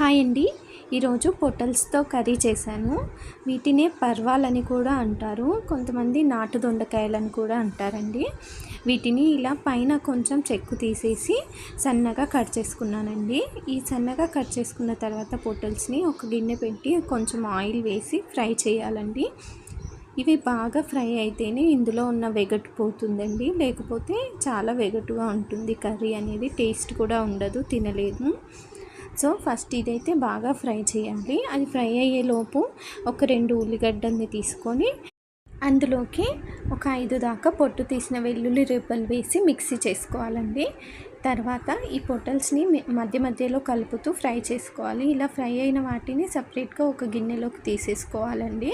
Hi అండి ఈరోజు పొటల్స్తో curry చేశాను. వీటినే పర్వాలని కూడా అంటారు. కొంతమంది నాటు దొండకాయలని కూడా అంటారండి. వీటిని ఇలా పైన కొంచెం చెక్కు తీసేసి సన్నగా కట్ చేసుకున్నానండి. ఈ సన్నగా కట్ చేసుకున్న తర్వాత పొటల్స్ని ఒక గిన్నె పెట్టి కొంచెం ఆయిల్ వేసి ఫ్రై చేయాలండి. ఇవి బాగా ఫ్రై అయితేనే ఇందులో ఉన్న వెగటు పోతుందండి. లేకపోతే చాలా వెగటుగా ఉంటుంది కర్రీ అనేది. టేస్ట్ కూడా ఉండదు తినలేదు సో ఫస్ట్ ఇదైతే బాగా ఫ్రై చేయాలి అది ఫ్రై అయ్యేలోపు ఒక రెండు ఉల్లిగడ్డల్ని తీసుకొని అందులోకి ఒక ఐదు దాకా పొట్టు తీసిన వెల్లుల్లి రేపలు వేసి మిక్సీ చేసుకోవాలండి. తర్వాత ఈ పొటల్స్ని మధ్య మధ్యలో కలుపుతూ ఫ్రై చేసుకోవాలి. ఇలా ఫ్రై అయిన వాటిని సపరేట్గా ఒక గిన్నెలోకి తీసేసుకోవాలండి.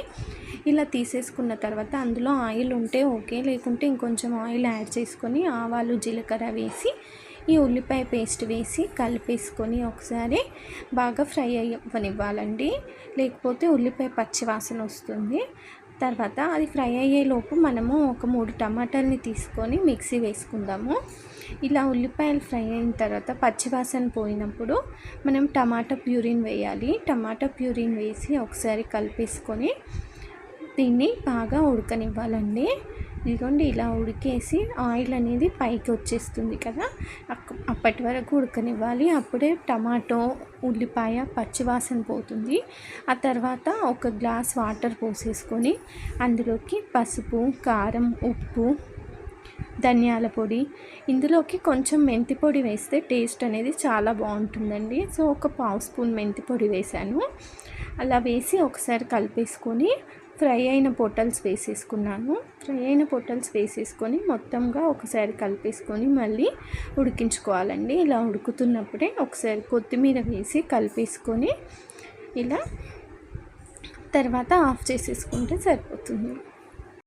ఇలా తీసేసుకున్న తర్వాత అందులో ఆయిల్ ఉంటే ఓకే. లేకుంటే ఇంకొంచెం ఆయిల్ యాడ్ చేసుకొని ఆవాలు జీలకర్ర వేసి ఈ ఉల్లిపాయ పేస్ట్ వేసి కలిపేసుకొని ఒకసారి బాగా ఫ్రై అయ్యనివ్వాలండి. లేకపోతే ఉల్లిపాయ పచ్చివాసన వస్తుంది. తర్వాత అది ఫ్రై అయ్యేలోపు మనము ఒక మూడు టమాటాలని తీసుకొని మిక్సీ వేసుకుందాము. ఇలా ఉల్లిపాయలు ఫ్రై అయిన తర్వాత పచ్చివాసన పోయినప్పుడు మనం టమాటా ప్యూరిన్ వేయాలి. టమాటా ప్యూరిన్ వేసి ఒకసారి కలిపేసుకొని దీన్ని బాగా ఉడకనివ్వాలండి. ఇదిగోండి ఇలా ఉడికేసి ఆయిల్ అనేది పైకి వచ్చేస్తుంది కదా. అప్పటి వరకు ఉడకనివ్వాలి. అప్పుడే టమాటో ఉల్లిపాయ పచ్చివాసన పోతుంది. ఆ తర్వాత ఒక గ్లాస్ వాటర్ పోసేసుకొని అందులోకి పసుపు కారం ఉప్పు ధనియాల పొడి ఇందులోకి కొంచెం మెంతి పొడి వేస్తే టేస్ట్ అనేది చాలా బాగుంటుందండి. సో ఒక పావు స్పూన్ మెంతి పొడి వేశాను. అలా వేసి ఒకసారి కలిపేసుకొని ఫ్రై అయిన పొటల్స్ వేసేసుకున్నాను. ఫ్రై అయిన పొటల్స్ వేసేసుకొని మొత్తంగా ఒకసారి కలిపేసుకొని మళ్ళీ ఉడికించుకోవాలండి. ఇలా ఉడుకుతున్నప్పుడే ఒకసారి కొత్తిమీర వేసి కలిపేసుకొని ఇలా తర్వాత ఆఫ్ చేసేసుకుంటే సరిపోతుంది.